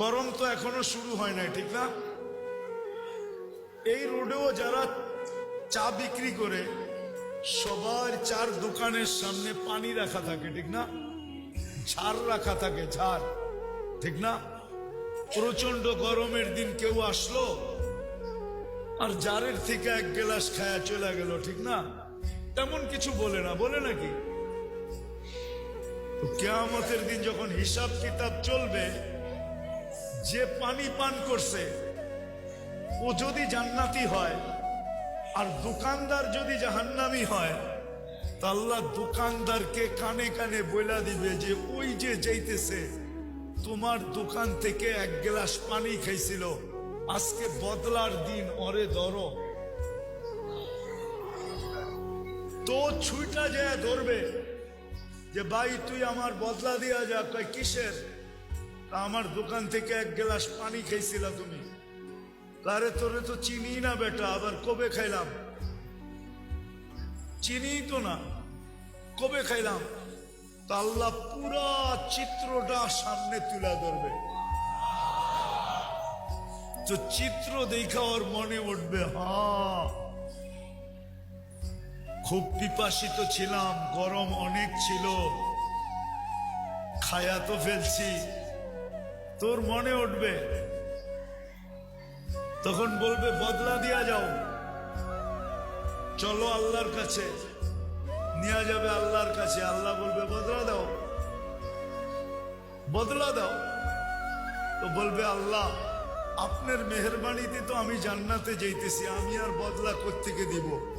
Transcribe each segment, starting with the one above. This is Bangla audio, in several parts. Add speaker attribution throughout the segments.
Speaker 1: গরম তো এখনও শুরু হয় নাই, ঠিক না? এই রোডেও যারা চা বিক্রি করে, সবার চার দোকানের সামনে পানি রাখা থাকে, ঠিক না? ঝাড় রাখা থাকে, ঝাড়, ঠিক না? প্রচণ্ড গরমের দিন কেউ আসলো, আর জারের থেকে এক গ্লাস খায়া চলে গেল, ঠিক না? তেমন কিছু বলে না, বলে নাকি কেয়ামতের দিন যখন হিসাব কিতাব চলবে যে পানি পান করছে, ও যদি জান্নাতি হয়, আর দোকানদার যদি জাহান্নামি হয়, তা আল্লাহ দোকানদারকে কানে কানে বইলা দিবে যে, ওই যে যাইতেছে, তোমার দোকান থেকে এক গ্লাস পানি খাইছিল, আজকে বদলার দিন, অরে ধরো। তো ছুইটা যায় ধরবে, যে, ভাই, তুই আমার বদলা দিয়া যা। কিসের? আমার দোকান থেকে এক গ্লাস পানি খাইছিলা তুমি। আরে তোরে তো চিনি না বেটা, আবার কবে খাইলাম? চিনি তো না, কবে খাইলাম? তা পুরা চিত্রটা সামনে তুলে ধরবে। তো চিত্র দেখা ওর মনে উঠবে, হা। খুব পিপাসিত ছিলাম, গরম অনেক ছিল। খায়া তো ফেলছি। তোর মনে উঠবে। তখন বলবে, বদলা দিয়া যাও। চলো আল্লাহর কাছে। নিয়ে যাবে আল্লাহর কাছে। আল্লাহ বলবে, বদলা দাও। বদলা দাও। তো বলবে, আল্লাহ, আপনার মেহরবানিতে তো আমি জান্নাতে যাইতেছি, আমি আর বদলা কোত্থেকে দিব?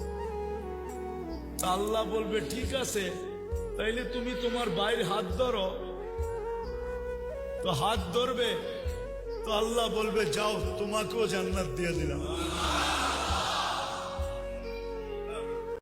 Speaker 1: তা আল্লাহ বলবে, ঠিক আছে, তাইলে তুমি তোমার বাইর হাত ধরো। তো হাত ধরবে তো আল্লাহ বলবে যাও তোমাকেও জান্নাত দিয়ে দিলাম।